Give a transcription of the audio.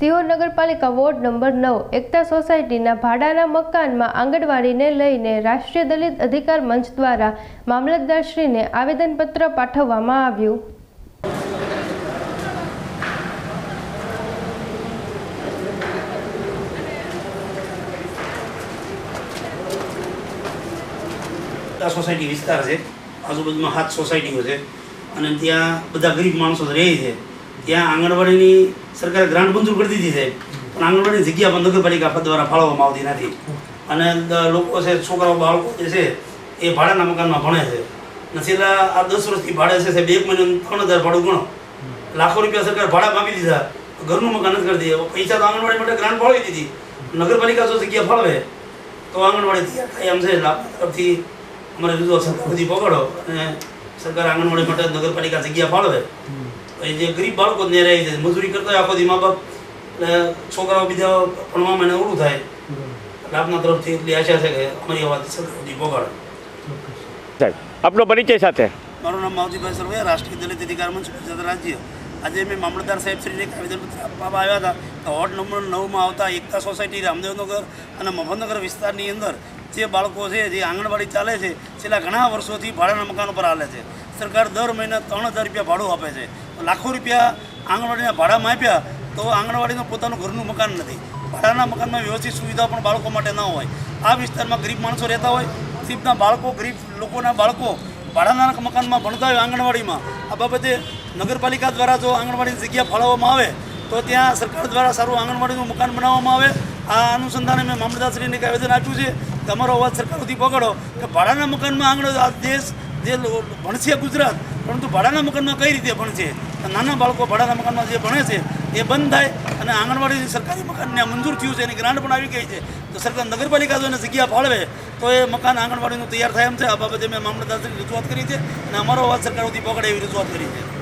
સિહોર નગરપાલિકા ward number નવ, એકતા સોસાયટીના ભાડાના મકાનમાં આંગણવાડીને લઈને રાષ્ટ્રીય દલિત અધિકાર મંચ દ્વારા મામલતદારશ્રીને આવેદનપત્ર પાઠવવામાં આવ્યું. સોસાયટી વિસ્તાર છે. આજુબાજુમાં સાત સોસાયટીઓ છે. અને ત્યાં બધા ગરીબ માણસો રહે છે. ત્યાં આંગણવાડીની સરકારે ગ્રાન્ટ મંજૂર કરી દીધી છે. પણ આંગણવાડીની જગ્યા પણ નગરપાલિકા પદ દ્વારા ફાળવવામાં આવતી નથી. અને લોકો છે, છોકરાઓ, બાળકો જે છે, એ ભાડાના મકાનમાં ભણે છે. અને આ દસ વર્ષથી ભાડે છે સાહેબ, એક મહિને ત્રણ હજાર ભાડું ગણો. લાખો રૂપિયા સરકાર ભાડા માગી દીધા. ઘરનું મકાન નથી કરી દીધું. પૈસા તો આંગણવાડી માટે ગ્રાન્ટ ફાળવી દીધી. નગરપાલિકા જો જગ્યા ફાળવે, તો આંગણવાડી તૈયાર થાય એમ છે. તરફથી અમારે રજૂઆત સરકાર બધી પકડો અને સરકાર આંગણવાડી માટે નગરપાલિકા જગ્યા ફાળવે. એ જે ગરીબ બાળકો ને રહે છે. મજૂરી કરતા હોય આખો દી મા બાપ એટલે છોકરાઓ બીજા ભણવામાં એને ઓળું થાય. એટલે આપના તરફથી એટલી આશા છે કે અમારી વાત સરકાર સુધી પહોંચાડે આપનો પરિચય સાથે. મારું નામ માવજીભાઈ સરવે રાષ્ટ્રીય દલિત અધિકાર મંચ ગુજરાત રાજ્ય. આજે મેં મામલતદાર સાહેબ શ્રીને એક આવેદનપત્ર આપવામાં આવ્યા હતા કે વોર્ડ નંબર નવમાં આવતા એકતા સોસાયટી રામદેવનગર અને મફતનગર વિસ્તારની અંદર જે બાળકો છે જે આંગણવાડી ચાલે છે છેલ્લા ઘણા વર્ષોથી ભાડાના મકાનો પર હાલે છે. સરકાર દર મહિને ત્રણ હજાર રૂપિયા ભાડું આપે છે. લાખો રૂપિયા આંગણવાડીના ભાડામાં આપ્યા તો આંગણવાડીનું પોતાનું ઘરનું મકાન નથી. ભાડાના મકાનમાં વ્યવસ્થિત સુવિધા પણ બાળકો માટે ન હોય. આ વિસ્તારમાં ગરીબ માણસો રહેતા હોય, ગરીબના બાળકો, ગરીબ લોકોના બાળકો ભાડાના મકાનમાં ભણતા હોય આંગણવાડીમાં. આ બાબતે નગરપાલિકા દ્વારા જો આંગણવાડીની જગ્યા ફાળવવામાં આવે, તો ત્યાં સરકાર દ્વારા સારું આંગણવાડીનું મકાન બનાવવામાં આવે. આ અનુસંધાને મેં મામલતદારશ્રીને એક આવેદન આપ્યું છે. કે અમારો અવાજ સરકાર સુધી પકડો કે ભાડાના મકાનમાં આંગણો દેશ, જે ભણશે ગુજરાત, પરંતુ ભાડાના મકાનમાં કઈ રીતે ભણશે? નાના બાળકો ભાડાના મકાનમાં જે ભણે છે, એ બંધ થાય અને આંગણવાડી સરકારી મકાનને મંજૂર થયું છે, એની ગ્રાન્ટ પણ આવી ગઈ છે. તો સરકાર નગરપાલિકા જો એને જગ્યા ફાળવે, તો એ મકાન આંગણવાડીનું તૈયાર થાય એમ છે. આ બાબતે મેં મામલતદારશ્રી રજૂઆત કરી છે અને અમારો અવાજ સરકાર સુધી પકડે એવી રજૂઆત કરી છે.